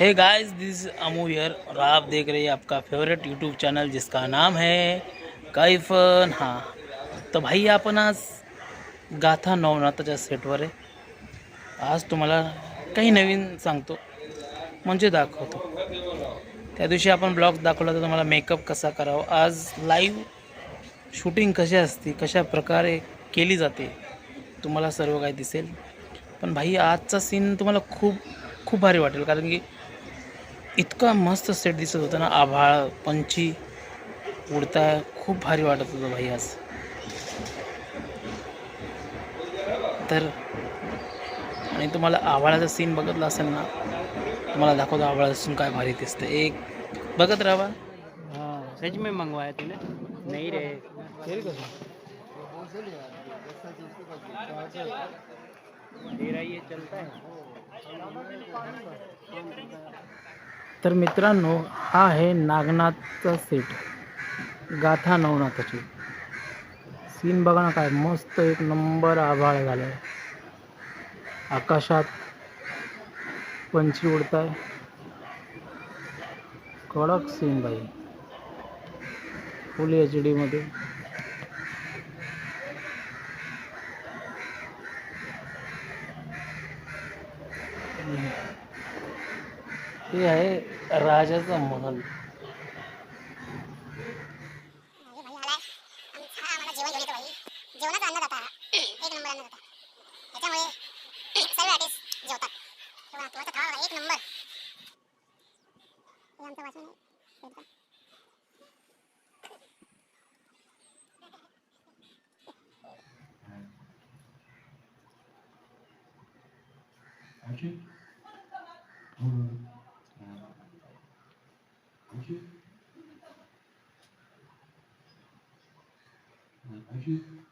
Hey guys दिस Amu year और आप देख रहे हैं आपका फेवरेट यूट्यूब चॅनल जिसका नाम है कैफन हां तर भाई आपण आज गाथा नवनाथाच्या सेटवर आहे आज तुम्हाला काही नवीन सांगतो म्हणजे दाखवतो त्या दिवशी आपण ब्लॉग दाखवला तर तुम्हाला मेकअप कसा करावा। आज लाईव्ह शूटिंग कशी असते कशा प्रकारे केली जाते तुम्हाला सर्व काही दिसेल। पण भाई आजचा सीन तुम्हाला खूप खूप भारी वाटेल कारण की इतका मस्त सेट दिसत होता ना. आभाळ पंछी उडताय खूप भारी वाटत होतं भाई आज. तर आणि तुम्हाला आभाळाचा सीन बघितला असेल ना तुम्हाला दाखवतो आभाळाचा सीन काय भारी दिसतं एक बघत राहा हाँ सच में मंगवाया तूने नहीं रे. तेरा ये चलता है. तर मित्रांनो हा आहे नागनाथचा सेट. गाथा नवनाथाची. सीन बघा ना काय मस्त एक नंबर आभाळ झालं आहे आकाशात पंछी उडताय. कडक सीन बाई. फुल एच डीमध्ये हे आहे राजाचा महल. जेवणाचा अन्नदाता हा. एक नंबर